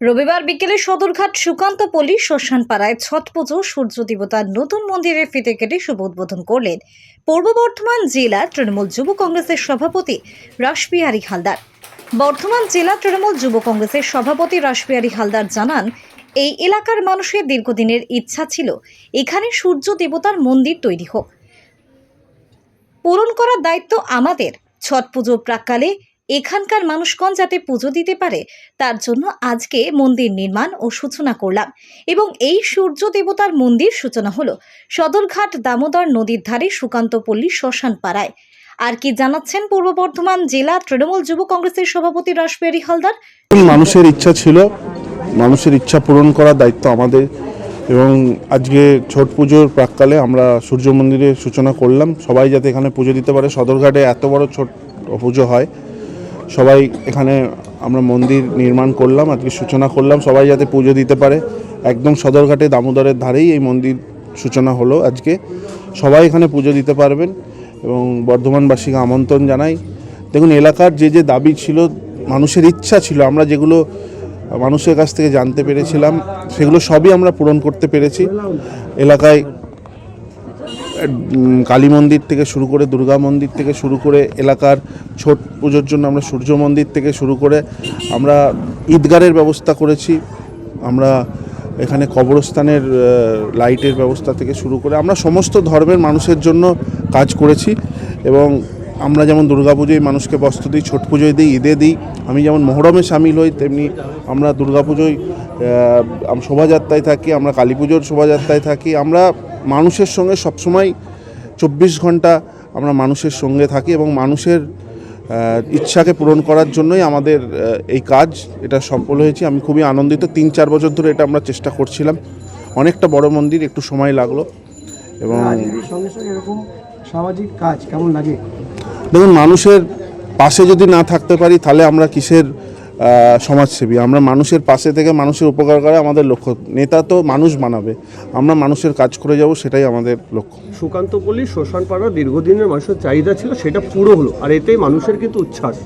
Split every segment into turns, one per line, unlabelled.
রবিবার বিকেলে সদরঘাট সুকান্ত পল্লী শ্মশান পাড়ায় ছট পুজো, সূর্য দেবতার নতুন মন্দিরে ফিতে কেটে শুভ উদ্বোধন করলেন পূর্ব বর্ধমান জেলা তৃণমূল যুব কংগ্রেসের সভাপতি রাসবিহারী হালদার। বর্ধমান জেলা তৃণমূল যুব কংগ্রেসের সভাপতি রাসবিহারী হালদার জানান, এই এলাকার মানুষের দীর্ঘদিনের ইচ্ছা ছিল এখানে সূর্য দেবতার মন্দির তৈরি হোক। পূরণ করার দায়িত্ব আমাদের। ছট পুজোর প্রাককালে এখানকার মানুষগণ যাতে পুজো দিতে পারে, তার জন্য আজকে মন্দির নির্মাণ ও সূচনা করলাম এবং এই সূর্য দেবতার মন্দির সূচনা হলো সদরঘাট দামোদর নদীর ধারে সুকান্ত পল্লী শ্মশান পাড়ায়। আর কি জানাচ্ছেন পূর্ব বর্ধমান জেলা তৃণমূল যুব কংগ্রেসের সভাপতি রাসবিহারী হালদার?
মানুষের ইচ্ছা ছিল, মানুষের ইচ্ছা পূরণ করার দায়িত্ব আমাদের এবং আজকে ছট পুজোর প্রাককালে আমরা সূর্য মন্দিরের সূচনা করলাম। সবাই যাতে এখানে পুজো দিতে পারে। সদরঘাটে এত বড় ছট পুজো হয় সবাই এখানে আমরা মন্দির নির্মাণ করলাম, আজকে সূচনা করলাম, সবাই যাতে পুজো দিতে পারে। একদম সদরঘাটে দামোদরের ধারেই এই মন্দির সূচনা হলো আজকে। সবাই এখানে পুজো দিতে পারবেন এবং বর্ধমানবাসীকে আমন্ত্রণ জানাই। দেখুন, এলাকার যে যে দাবি ছিল, মানুষের ইচ্ছা ছিল, আমরা যেগুলো মানুষের কাছ থেকে জানতে পেরেছিলাম, সেগুলো সবই আমরা পূরণ করতে পেরেছি। এলাকায় কালী মন্দির থেকে শুরু করে দুর্গা মন্দির থেকে শুরু করে এলাকার ছট পুজোর জন্য আমরা সূর্য মন্দির থেকে শুরু করে আমরা ঈদগারের ব্যবস্থা করেছি। আমরা এখানে কবরস্থানের লাইটের ব্যবস্থা থেকে শুরু করে আমরা সমস্ত ধর্মের মানুষের জন্য কাজ করেছি এবং আমরা যেমন দুর্গাপুজোয় মানুষকে বস্ত্র দিই, ছট পুজোয় দিই, ঈদে দিই, আমি যেমন মহরমে সামিল হই, তেমনি আমরা দুর্গাপুজোয় শোভাযাত্রায় থাকি, আমরা কালী পুজোর শোভাযাত্রায় থাকি, আমরা মানুষের সঙ্গে সবসময় চব্বিশ ঘণ্টা আমরা মানুষের সঙ্গে থাকি এবং মানুষের ইচ্ছাকে পূরণ করার জন্যই আমাদের এই কাজ। এটা সফল হয়েছে। আমি খুবই আনন্দিত। তিন চার বছর ধরে এটা আমরা চেষ্টা করছিলাম। অনেকটা বড় মন্দির একটু সময় লাগল। এবং
সামাজিক কাজ কেমন লাগে?
দেখুন মানুষের পাশে যদি না থাকতে পারি তাহলে আমরা কিসের সমাজসেবী। আমরা মানুষের পাশে থেকে মানুষের উপকার করা আমাদের লক্ষ্য। নেতা তো মানুষ বানাবে। আমরা মানুষের কাজ করে যাব সেটাই আমাদের লক্ষ্য।
সুকান্ত পল্লী শ্মশান পাড়া দীর্ঘদিনের মানুষের চাহিদা ছিল সেটা পুরো হলো। আর এতেই মানুষের কিন্তু উচ্ছ্বাস।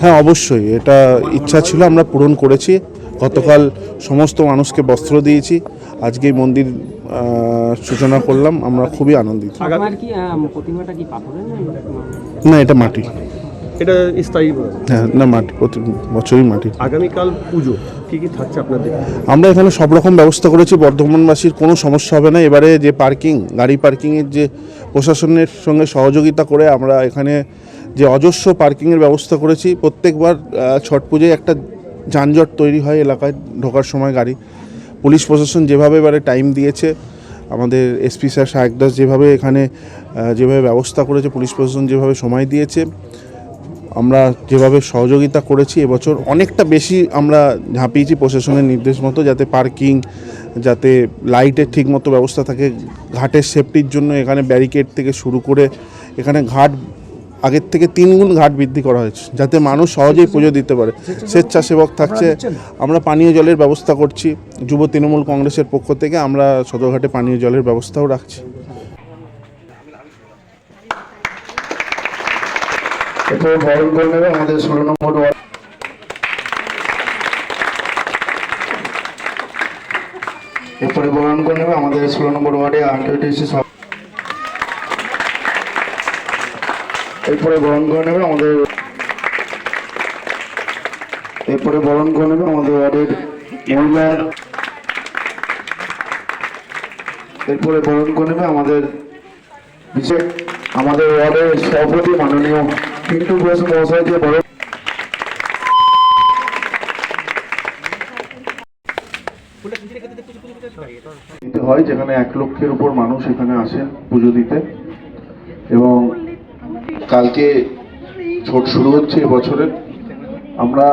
হ্যাঁ অবশ্যই। এটা ইচ্ছা ছিল আমরা পূরণ করেছি। গতকাল সমস্ত মানুষকে বস্ত্র দিয়েছি। আজকে এই মন্দির সূচনা করলাম। আমরা খুবই আনন্দিত।
আপনার কি আহ, প্রতিমাটা কি পাথরের না
না এটা মাটি
এটা স্থায়ী
হ্যাঁ না মাটি প্রতি বছরই মাটি।
আগামীকাল পুজো কি কি থাকছে আপনাদের?
আমরা এখানে সব রকম ব্যবস্থা করেছি বর্ধমানবাসীর কোনো সমস্যা হবে না। এবারে যে পার্কিং গাড়ি পার্কিংয়ের যে প্রশাসনের সঙ্গে সহযোগিতা করে আমরা এখানে যে অজস্র পার্কিংয়ের ব্যবস্থা করেছি প্রত্যেকবার ছট পুজোয় একটা যানজট তৈরি হয় এলাকায় ঢোকার সময় গাড়ি। পুলিশ প্রশাসন যেভাবে এবারে টাইম দিয়েছে আমাদের এসপি স্যার শাহেক দাস যেভাবে এখানে যেভাবে ব্যবস্থা করেছে পুলিশ প্রশাসন যেভাবে সময় দিয়েছে আমরা যেভাবে সহযোগিতা করেছি এবছর অনেকটা বেশি আমরা ঝাঁপিয়েছি প্রশাসনের নির্দেশ মতো যাতে পার্কিং, যাতে লাইটের ঠিক মতো ব্যবস্থা থাকে, ঘাটের সেফটির জন্য এখানে ব্যারিকেড থেকে শুরু করে এখানে ঘাট, আগের থেকে তিনগুণ ঘাট বৃদ্ধি করা হয়েছে, যাতে মানুষ সহজেই পুজো দিতে পারে। স্বেচ্ছাসেবক থাকছে, আমরা পানীয় জলের ব্যবস্থা করছি, যুব তৃণমূল কংগ্রেসের পক্ষ থেকে আমরা সদরঘাটে পানীয় জলের ব্যবস্থাও রাখছি।
এরপরে বরণ করে নেবে আমাদের ষোলো নম্বর ওয়ার্ড। এরপরে বরণ করে নেবে আমাদের ষোলো নম্বর ওয়ার্ডে আরটিওটিসি সব এরপরে বরণ করে নেবে আমাদের এরপরে বরণ করে নেবে আমাদের ওয়ার্ডের মহিলা এরপরে বরণ করে নেবে আমাদের বিশেষ আমাদের ওয়ার্ডের সভাপতি মাননীয় পিন্টু ঘোষ মহাশয় যে বড় হয়, যেখানে এক লক্ষের উপর মানুষ এখানে আসেন পুজো দিতে। এবং কালকে ছোট শুরু হচ্ছে এবছরের আমরা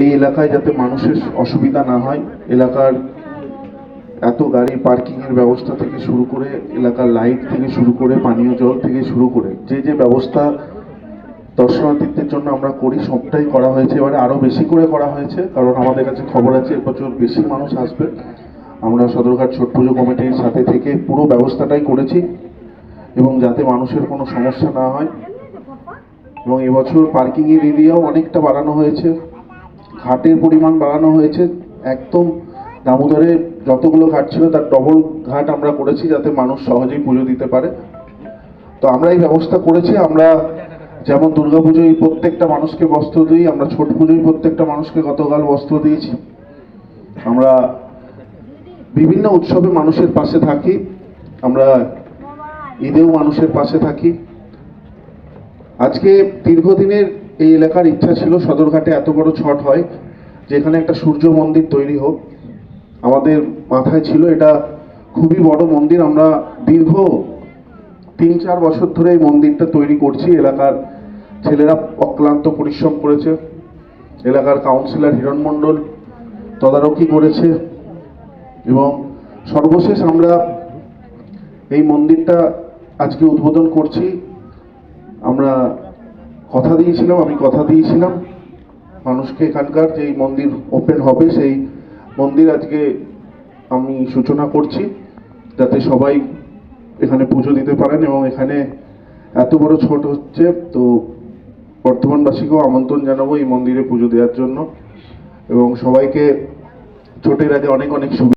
এই এলাকায় যাতে মানুষের অসুবিধা না হয়, এলাকার এত গাড়ি পার্কিং এর ব্যবস্থা থেকে শুরু করে এলাকার লাইট থেকে শুরু করে পানীয় জল থেকে শুরু করে যে যে ব্যবস্থা দর্শনার্থীদের জন্য আমরা করি, সবটাই করা হয়েছে। এবারে আরও বেশি করে করা হয়েছে, কারণ আমাদের কাছে খবর আছে এবছর বেশি মানুষ আসবে। আমরা সদরঘাট ছট পুজো কমিটির সাথে থেকে পুরো ব্যবস্থাটাই করেছি এবং যাতে মানুষের কোনো সমস্যা না হয়। এবং এবছর পার্কিং এর এরিয়াও অনেকটা বাড়ানো হয়েছে।
ঘাটের পরিমাণ বাড়ানো হয়েছে। একদম দামোদরে যতগুলো ঘাট ছিল, তার ডবল ঘাট আমরা করেছি যাতে মানুষ সহজেই পুজো দিতে পারে। তো আমরা এই ব্যবস্থা করেছি, আমরা যেমন দুর্গাপুজোয় প্রত্যেকটা মানুষকে বস্ত্র দিই, আমরা ছট পুজোয় প্রত্যেকটা মানুষকে গতকাল বস্ত্র দিয়েছি। আমরা বিভিন্ন উৎসবে মানুষের পাশে থাকি, আমরা ঈদেও মানুষের পাশে থাকি। আজকে দীর্ঘদিনের এই এলাকার ইচ্ছা ছিল, সদরঘাটে এত বড় ছট হয়, যেখানে একটা সূর্য মন্দির তৈরি হোক। আমাদের মাথায় ছিল এটা খুবই বড় মন্দির। আমরা দীর্ঘ তিন চার বছর ধরে এই মন্দিরটা তৈরি করছি। এলাকার ছেলেরা অক্লান্ত পরিশ্রম করেছে। এলাকার কাউন্সিলর হিরণ মণ্ডল তদারকি করেছে এবং সর্বশেষ আমরা এই মন্দিরটা আজকে উদ্বোধন করছি। আমরা কথা দিয়েছিলাম, আমি কথা দিয়েছিলাম। মানুষকে এখানকার যে মন্দির ওপেন হবে, সেই মন্দির আজকে আমি সূচনা করছি, যাতে সবাই এখানে পুজো দিতে পারেন এবং এখানে এত বড় ছোট হচ্ছে, তো বর্ধমানবাসীকেও আমন্ত্রণ জানাব এই মন্দিরে পুজো দেওয়ার জন্য। এবং সবাইকে ছোটের আগে অনেক অনেক শুভেচ্ছা।